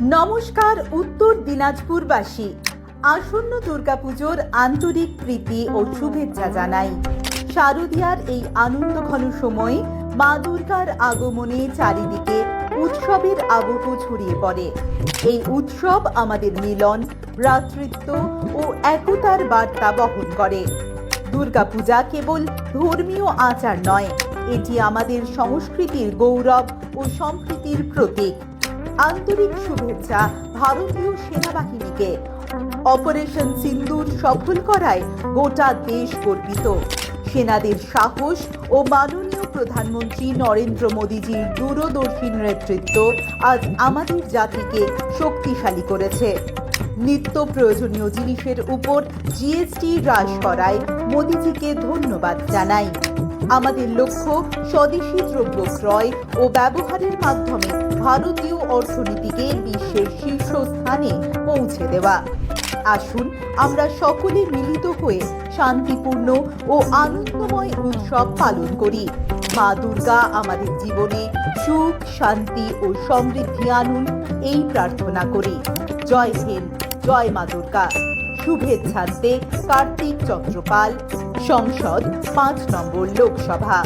নমস্কার উত্তর দিনাজপুরবাসী। আসন্ন দুর্গাপুজোর আন্তরিক প্রীতি ও শুভেচ্ছা জানাই। শারদীয়ার এই আনন্দঘন সময়ে মা দুর্গার আগমনে চারিদিকে উৎসবের আবহ ছড়িয়ে পড়ে। এই উৎসব আমাদের মিলন, ভ্রাতৃত্ব ও একতার বার্তা বহন করে। দুর্গাপূজা কেবল ধর্মীয় আচার নয়, এটি আমাদের সংস্কৃতির গৌরব ও সম্প্রীতির প্রতীক। আন্তরিক শুভেচ্ছা ভারতীয় সেনাবাহিনীকে। অপারেশন সিন্দুর সফল করায় গোটা দেশ গর্বিত। সেনাদের সাহস ও মাননীয় প্রধানমন্ত্রী নরেন্দ্র মোদীজির দূরদর্শী নেতৃত্ব আজ আমাদের জাতিকে শক্তিশালী করেছে। নিত্য প্রয়োজনীয় জিনিসের উপর জিএসটি হ্রাস করায় মোদীজিকে ধন্যবাদ জানাই। আমাদের লক্ষ্য স্বদেশি দ্রব্য ক্রয় ও ব্যবহারের মাধ্যমে ভারতীয় অর্থনীতিকে বিশ্বের শীর্ষস্থানে পৌঁছে দেওয়া। আসুন, আমরা সকলে মিলিত হয়ে শান্তিপূর্ণ ও আনন্দময় উৎসব পালন করি। মা দুর্গা আমাদের জীবনে সুখ, শান্তি ও সমৃদ্ধি আনুন, এই প্রার্থনা করি। জয় হিন্দ, জয় মা দুর্গা। শুভেচ্ছান্তে কার্তিক চন্দ্রপাল সংসদ পাঁচ নম্বর লোকসভা।